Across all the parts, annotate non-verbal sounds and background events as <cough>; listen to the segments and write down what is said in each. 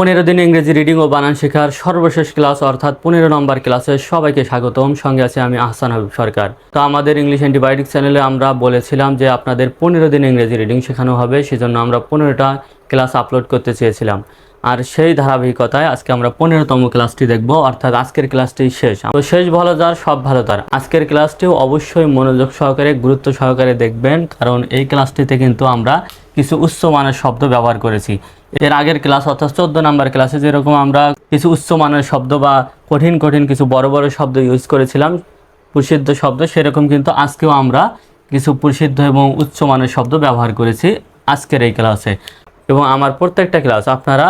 পনেরো দিন ইংরেজি রিডিং ও বানান শেখার সর্বশেষ ক্লাস অর্থাৎ পনেরো নম্বর ক্লাসে সবাইকে স্বাগতম। সঙ্গে আছে আমি আহসান হাবিব সরকার। তো আমাদের ইংলিশ অ্যান্টিবায়োটিক চ্যানেলে আমরা বলেছিলাম যে আপনাদের পনেরো দিন ইংরেজি রিডিং শেখানো হবে, সেজন্য আমরা পনেরোটা ক্লাস আপলোড করতে চেয়েছিলাম। আর সেই ধারাবাহিকতায় আজকে আমরা পনেরোতম ক্লাসটি দেখব, অর্থাৎ আজকের ক্লাসটি শেষ। তো শেষ ভালো যার, সব ভালো তার। আজকের ক্লাসটিও অবশ্যই মনোযোগ সহকারে, গুরুত্ব সহকারে দেখবেন, কারণ এই ক্লাসটিতে কিন্তু আমরা কিছু উচ্চমানের শব্দ ব্যবহার করেছি। এর আগের ক্লাস অর্থাৎ চোদ্দ নাম্বার ক্লাসে যেরকম আমরা কিছু উচ্চমানের শব্দ বা কঠিন কঠিন কিছু বড় বড় শব্দ ইউজ করেছিলাম, প্রসিদ্ধ শব্দ, সেরকম কিন্তু আজকেও আমরা কিছু প্রসিদ্ধ এবং উচ্চমানের শব্দ ব্যবহার করেছি আজকের এই ক্লাসে। এবং আমার প্রত্যেকটা ক্লাস, আপনারা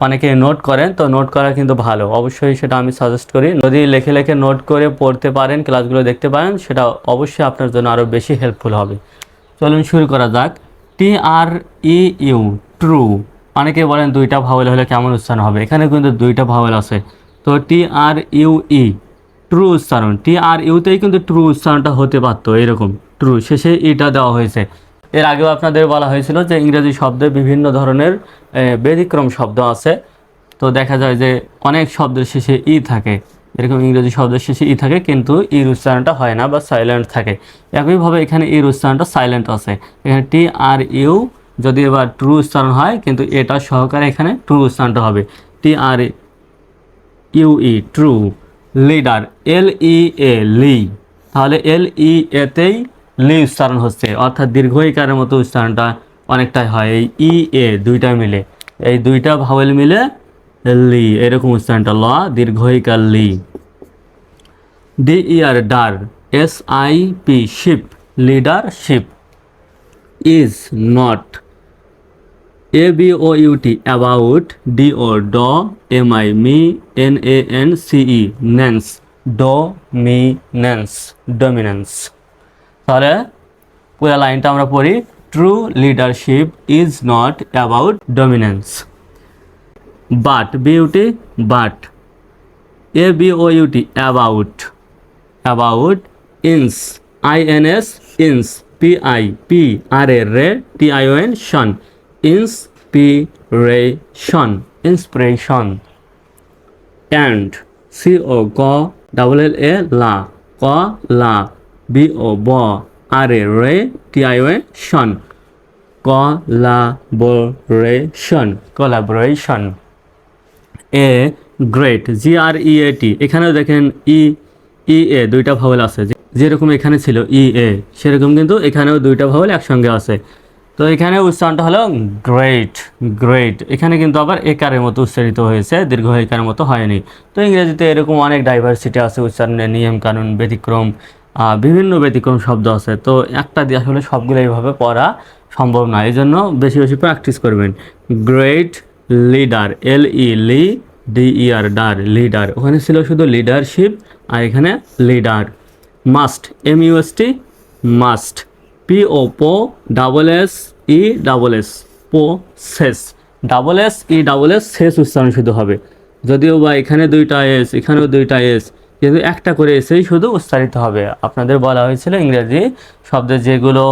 অনেকে নোট করেন, তো নোট করা কিন্তু ভালো। অবশ্যই সেটা আমি সাজেস্ট করি। যদি লেখে লেখে নোট করে পড়তে পারেন, ক্লাসগুলো দেখতে পারেন, সেটা অবশ্যই আপনার জন্য আরও বেশি হেল্পফুল হবে। চলুন শুরু করা যাক। T R E U true অনেকে বলেন দুইটা ভাওয়েল হলে কেমন উচ্চারণ হবে? এখানে কিন্তু দুইটা ভাওয়েল আছে। তো T R U E true উচ্চারণ। টি আর ইউতেই কিন্তু ট্রু উচ্চারণটা হতে পারতো, এরকম। ট্রু শেষে ইটা দেওয়া হয়েছে। এর আগেও আপনাদের বলা হয়েছিল যে ইংরেজি শব্দে বিভিন্ন ধরনের ব্যতিক্রম শব্দ আছে। তো দেখা যায় যে অনেক শব্দের শেষে ই থাকে। এরকম ইংরেজি শব্দের শেষে ই থাকে, কিন্তু ইর উচ্চারণটা হয় না বা সাইলেন্ট থাকে। একইভাবে এখানে ইর উচ্চারণটা সাইলেন্ট আছে। এখানে টি আর ইউ যদি এবার ট্রু উচ্চারণ হয়, কিন্তু এটা সহকারে এখানে ট্রু উচ্চারণটা হবে। T R UE true leader L E A লি তাহলে এল ই এতেই লি উচ্চারণ হচ্ছে। অর্থাৎ দীর্ঘ ইকারের মতো উচ্চারণটা অনেকটাই হয়। এই ই এ দুইটা মিলে। এই দুইটা ভাওয়েল মিলে লি, এরকম উচ্চারণটা, ল দীর্ঘ ইকার লি। D E R der S I P ship leader ship is not A B O U T about D O do M I mi N A N do mi nance dominance তাহলে পুরো লাইনটা আমরা পড়ি true leadership is not about dominance but, B U T, but. A B O U T about. About ins, I N S, ins, P I, pi R A ra, T I O N, tion. Inspiration inspiration. And, C O co double L এ, লা। ক, লা। B O B, R A ra, T I O N, tion. collaboration collaboration a great G R E A T এখানেও দেখেন ই ই এ দুইটা vowel আছে। যেরকম এখানে ছিল ই এ সেরকম কিন্তু এখানেও দুইটা ভাওয়েল একসঙ্গে আছে। তো এখানে উচ্চারণটা হলো গ্রেট গ্রেট এখানে কিন্তু আবার একারের মতো উচ্চারিত হয়েছে, দীর্ঘ একারের মতো হয়নি। তো ইংরেজিতে এরকম অনেক ডাইভার্সিটি আছে উচ্চারণের নিয়ম, কানুন, ব্যতিক্রম বিভিন্ন ব্যতিক্রম শব্দ আছে। তো একটা দিয়ে আসলে সবগুলো এইভাবে পড়া সম্ভব না এই জন্য বেশি বেশি প্র্যাকটিস করবেন। Great leader L E lee D E R der leader ওখানে ছিল শুধু লিডারশিপ আর এখানে leader must M U S T must P O po double S E double S po sess double S E double S শেষ উচ্চারণ শুধু হবে। যদিও বা এখানে দুইটা এস এখানেও দুইটা এস কিন্তু একটা করে এসেই শুধু উচ্চারিত হবে। আপনাদের বলা হয়েছিল ইংরেজি শব্দের যেগুলো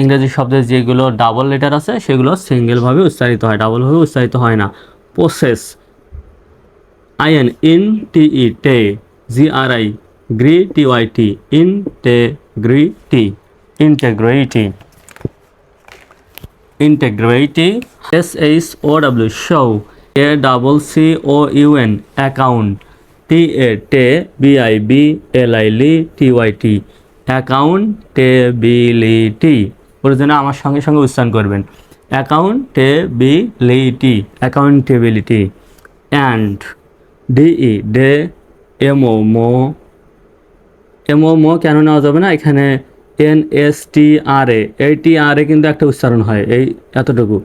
ইংরেজি শব্দের যেগুলো ডাবল লেটার আছে, সেগুলো সিঙ্গেলভাবে উচ্চারিত হয়। ডাবলভাবে উচ্চারিত হয় না। Possess I N in T E te G R I gri T Y ty in te gri ty integrity integrity S H O W show A double C O U N account T A ta B I bi L I li T Y ty account accountability প্রয়োজনে আমার সঙ্গে সঙ্গে উচ্চারণ করবেন। Accountability accountability and D E de M O mo M O mo কেন নেওয়া যাবে না? এখানে N S T R A এই টি আর এ কিন্তু একটা উচ্চারণ হয়, এই এতটুকু।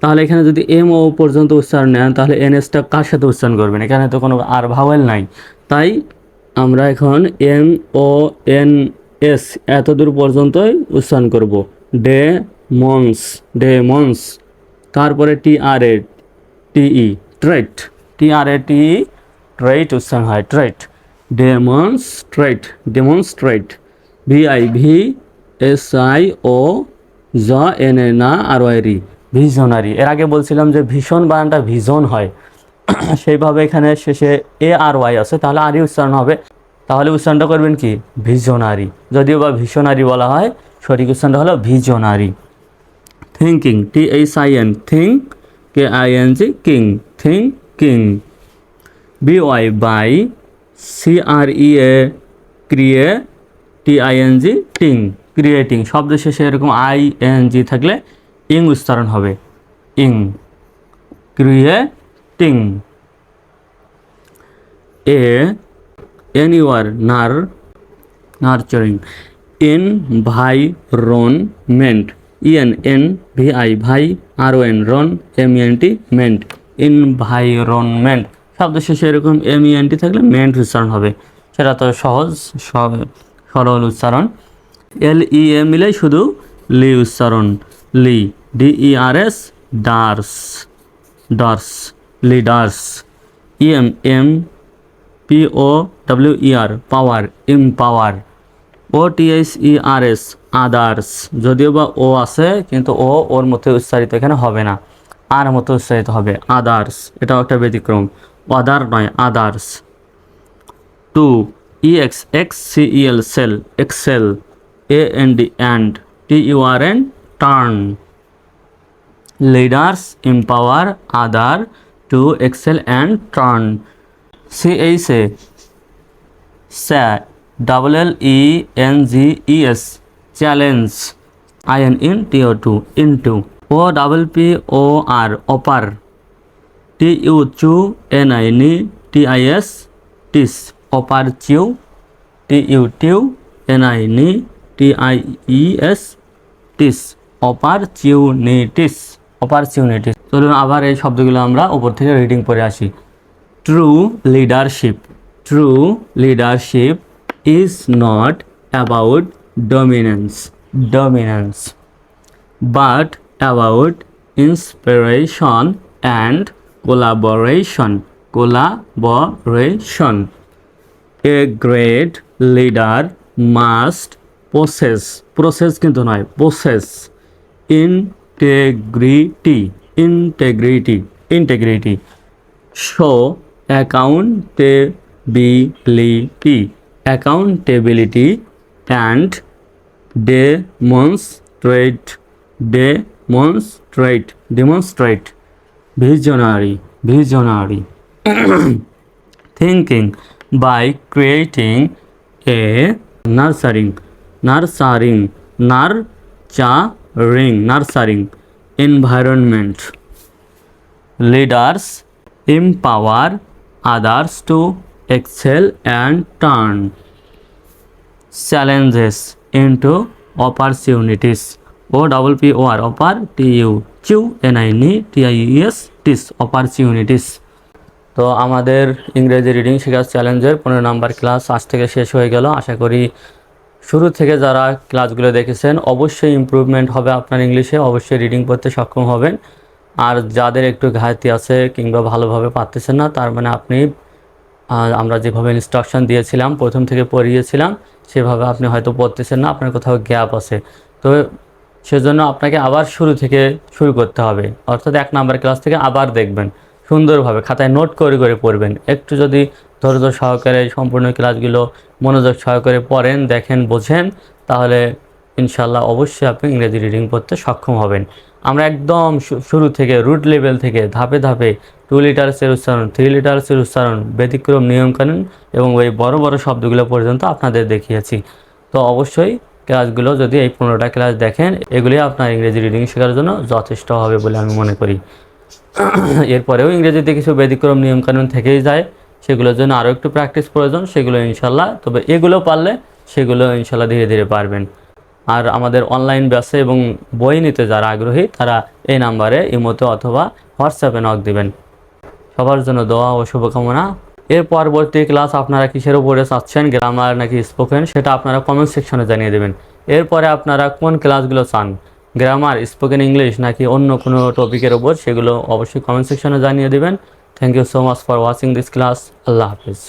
তাহলে এখানে যদি এম ও পর্যন্ত উচ্চারণ নেন, তাহলে এন এসটা কার সাথে উচ্চারণ করবেন? এখানে তো কোনো আর ভাওয়েল নাই। তাই আমরা এখন এম ও এন এস এত দূর পর্যন্তই উচ্চারণ করব। ডে মন্স ডে তারপরে টি আর এ টিই ট্রেট, টি আর এ, টি ট্রেট, উচ্চারণ হয় trate, demonstrate demonstrate, V I vi S I O sion N A না আর ওয়াই রি ভিশনারি এর আগে বলছিলাম যে ভীষণ বানানটা ভিজন হয়। <coughs> সেইভাবে এখানে শেষে এ আর ওয়াই আছে, তাহলে আরই উচ্চারণ হবে। তাহলে উচ্চারণটা করবেন কি? ভিজনারি। যদিও বা ভীষণারি বলা হয় সঠিক উচ্চারণটা হলো visionary thinking T H I N think K I N G king thinking B Y by C R E A crea T I N G ting creating শব্দ শেষে এরকম আই এন জি থাকলে ইং উচ্চারণ হবে ing creating a N U R nur nurturing environment E N en V I vi R O N ron M N T ment environment শব্দ শেষে এরকম এম এন টি থাকলে মেন্ট উচ্চারণ হবে। সেটা তো সহজ সরল উচ্চারণ। এল ই এ মিলে শুধু লি উচ্চারণ। Lee D E R S ders ders leaders E M M P O W E R power empower O T H E R S, others. যদিও বা ও আছে, কিন্তু ও ওর মধ্যে উচ্চারিত এখানে হবে না। আর মতো উচ্চারিত হবে আদার্স। এটাও একটা ব্যতিক্রম। আদার নয়, others. To, E X ex C E L, cel. Excel, A N D and T U R N, turn. leaders empower other to excel and turn c h a sa double l e n g e s challenge i n in t o 2 into o double p o r offer t u chu n i n t i s tis offer chu t u tu n i n t i e s ties opportunities opportunities চলুন আবার এই শব্দগুলো আমরা উপর থেকে reading পড়ে আসি true leadership true leadership is not about dominance dominance but about inspiration and collaboration collaboration a great leader must possess process কিন্তু নয় possess integrity integrity integrity show accountability accountability and demonstrate demonstrate demonstrate. Visionary visionary. <clears throat> Thinking by creating a nurturing nurturing nurturing nurturing environment. Leaders empower others to excel and turn challenges into opportunities. O double P O R oppor T U tu N I ni T I S ties opportunities তো আমাদের ইংরেজি reading শেখার চ্যালেঞ্জের পনেরো number class আজ থেকে শেষ হয়ে গেল। আশা করি শুরু থেকে যারা ক্লাসগুলো দেখেছেন, অবশ্যই ইমপ্রুভমেন্ট হবে আপনার ইংলিশে অবশ্যই রিডিং পড়তে সক্ষম হবেন। আর যাদের একটু ঘাটতি আছে কিংবা ভালোভাবে পারতেছেন না, তার মানে আপনি আমরা যেভাবে ইনস্ট্রাকশন দিয়েছিলাম, প্রথম থেকে পড়িয়েছিলাম, সেভাবে আপনি হয়তো পড়তেছেন না, আপনার কোথাও গ্যাপ আছে। তো সেজন্য আপনাকে আবার শুরু থেকে শুরু করতে হবে। অর্থাৎ এক নাম্বার ক্লাস থেকে আবার দেখবেন, সুন্দরভাবে খাতায় নোট করে করে পড়বেন। একটু যদি ধৈর্য সহকারে সম্পূর্ণ ক্লাসগুলো মনোযোগ সহকারে পড়েন, দেখেন, বোঝেন, তাহলে ইনশাল্লাহ অবশ্যই আপনি ইংরেজি রিডিং পড়তে সক্ষম হবেন। আমরা একদম শুরু থেকে রুট লেভেল থেকে ধাপে ধাপে টু লিটার্সের উচ্চারণ থ্রি লিটার্সের উচ্চারণ ব্যতিক্রম, নিয়মকানুন এবং ওই বড় বড় শব্দগুলো পর্যন্ত আপনাদের দেখিয়েছি। তো অবশ্যই ক্লাসগুলো যদি এই পনেরোটা ক্লাস দেখেন, এগুলি আপনার ইংরেজি রিডিং শেখার জন্য যথেষ্ট হবে বলে আমি মনে করি। <clears throat> এরপরেও ইংরেজিতে কিছু ব্যতিক্রম, নিয়মকানুন থেকেই যায়। সেগুলোর জন্য আরও একটু প্র্যাকটিস প্রয়োজন, সেগুলো ইনশাল্লাহ তবে এগুলো পারলে সেগুলো ইনশাল্লাহ ধীরে ধীরে পারবেন। আর আমাদের অনলাইন ব্যাসে এবং বই নিতে যারা আগ্রহী, তারা এই নাম্বারে ইমোতে অথবা হোয়াটসঅ্যাপে নক দিবেন। সবার জন্য দোয়া ও শুভকামনা। এর পরবর্তী ক্লাস আপনারা কিসের উপরে চাচ্ছেন গ্রামার নাকি স্পোকেন সেটা আপনারা কমেন্ট সেকশনে জানিয়ে দেবেন। এরপরে আপনারা কোন ক্লাসগুলো চান? গ্রামার স্পোকেন ইংলিশ নাকি অন্য কোনো টপিকের ওপর সেগুলো অবশ্যই কমেন্ট সেকশনে জানিয়ে দেবেন। Thank you so much for watching this class Allah Hafiz.